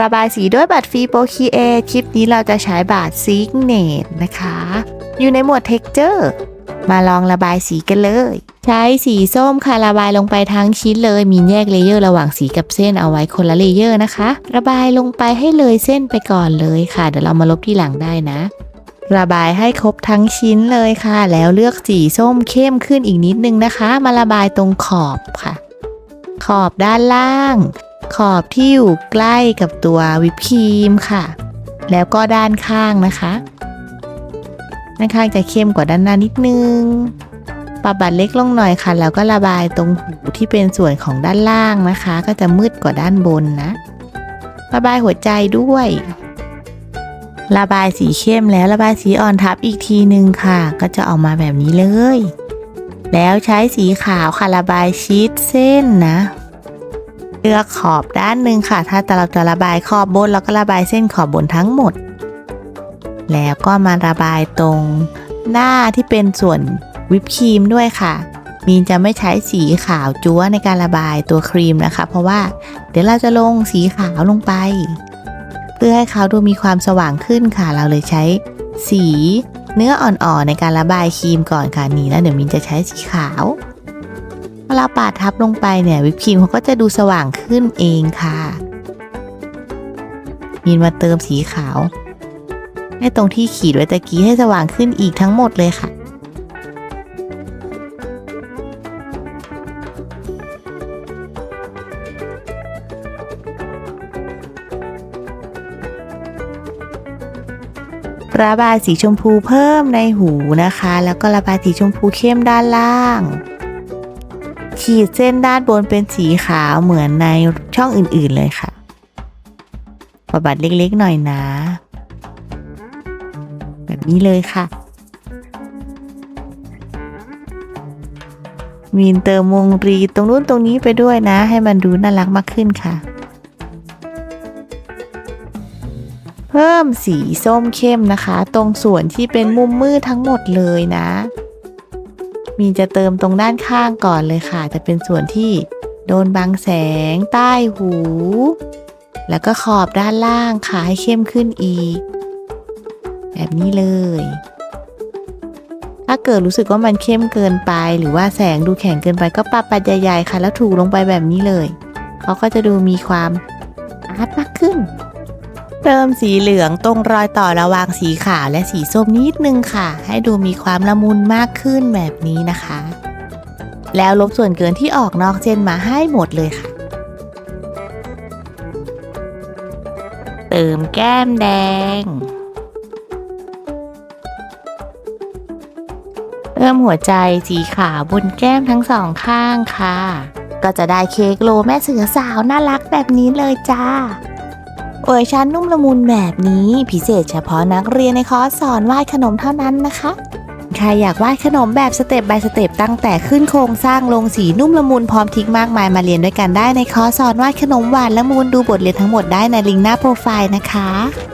ระบายสีด้วยบัตรฟรีโปคีเอคลิปนี้เราจะใช้บัตรซิกเนตนะคะ อยู่ในหมวด Texture มาลองระบายสีกันเลย ใช้สีส้มค่ะระบายลงไปทั้งชิ้นเลย มีแยกเลเยอร์ระหว่างสีกับเส้นเอาไว้คนละเลเยอร์นะคะ ระบายลงไปให้เลยเส้นไปก่อนเลยค่ะ เดี๋ยวเรามาลบที่หลังได้นะ ระบายให้ครบทั้งชิ้นเลยค่ะ แล้วเลือกสีส้มเข้มขึ้นอีกนิดนึงนะคะ มาระบายตรงขอบค่ะ ขอบด้านล่าง ขอบที่อยู่ใกล้กับตัววิปครีมค่ะ แล้วก็ด้านข้างนะคะด้านข้างจะเข้มกว่าด้านหน้านิดนึงปรับบัตรเล็กลงหน่อยค่ะ แล้วก็ระบายตรงหูที่เป็นส่วนของด้านล่างนะคะ ก็จะมืดกว่าด้านบนนะ ระบายหัวใจด้วย ระบายสีเข้มแล้วระบายสีอ่อนทับอีกทีนึงค่ะ ก็จะออกมาแบบนี้เลย แล้วใช้สีขาวค่ะระบายชีสเส้นนะ เลือกขอบด้านหนึ่งค่ะ ถ้าเราจะระบายขอบบนเราก็ระบายเส้นขอบบนทั้งหมด แล้วก็มาระบายตรงหน้าที่เป็นส่วนวิปครีมด้วยค่ะ มีนจะไม่ใช้สีขาวจั๊วในการระบายตัวครีมนะคะ เพราะว่าเดี๋ยวเราจะลงสีขาวลงไป เพื่อให้เขาดูมีความสว่างขึ้นค่ะ เราเลยใช้สีเนื้ออ่อนๆในการระบายครีมก่อนค่ะนี่แล้วเดี๋ยวมินจะใช้สีขาว อเวลาปาดทับลงไปเนี่ยวิปครีมเขาก็จะดูสว่างขึ้นเองค่ะ มีนมาเติมสีขาว ให้ตรงที่ขีดไว้ตะกี้ให้สว่างขึ้นอีกทั้งหมดเลยค่ะ ระบายสีชมพูเพิ่มในหูนะคะ แล้วก็ระบายสีชมพูเข้มด้านล่าง ขีดเส้นด้านบนเป็นสีขาวเหมือนในช่องอื่นๆเลยค่ะประบัดเล็กๆหน่อยนะ แบบนี้เลยค่ะ มีนเติมวงรีตรงนู้นตรงนี้ไปด้วยนะ ให้มันดูน่ารักมากขึ้นค่ะ เพิ่มสีส้มเข้มนะคะ ตรงส่วนที่เป็นมุมมืดทั้งหมดเลยนะ มีจะเติมตรงด้านข้างก่อนเลยค่ะ จะเป็นส่วนที่โดนบังแสง ใต้หู แล้วก็ขอบด้านล่างค่ะให้เข้มขึ้นอีก แบบนี้เลย ถ้าเกิดรู้สึกว่ามันเข้มเกินไป หรือว่าแสงดูแข็งเกินไปก็ปรับปัดใหญ่ๆค่ะ แล้วถูลงไปแบบนี้เลยเขาก็จะดูมีความอาร์ตมากขึ้น เติมสีเหลืองตรงรอยต่อระหว่างสีขาวและสีส้มนิดนึงค่ะ ให้ดูมีความละมุนมากขึ้นแบบนี้นะคะ แล้วลบส่วนเกินที่ออกนอกเส้นมาให้หมดเลยค่ะ เติมแก้มแดงเพิ่มหัวใจสีขาวบนแก้มทั้งสองข้างค่ะ ก็จะได้เค้กโลแม่เสือสาวน่ารักแบบนี้เลยจ้า เวอร์ชันนุ่มละมุนแบบนี้พิเศษเฉพาะนักเรียนในคอร์สสอนวาดขนมเท่านั้นนะคะ ใครอยากวาดขนมแบบสเต็ป by สเต็ปตั้งแต่ขึ้นโครงสร้างลงสีนุ่มละมุนพร้อมทิกมากมายมาเรียนด้วยกันได้ในคอร์สสอนวาดขนมหวานละมุนดูบทเรียนทั้งหมดได้ในลิงก์หน้าโปรไฟล์นะคะ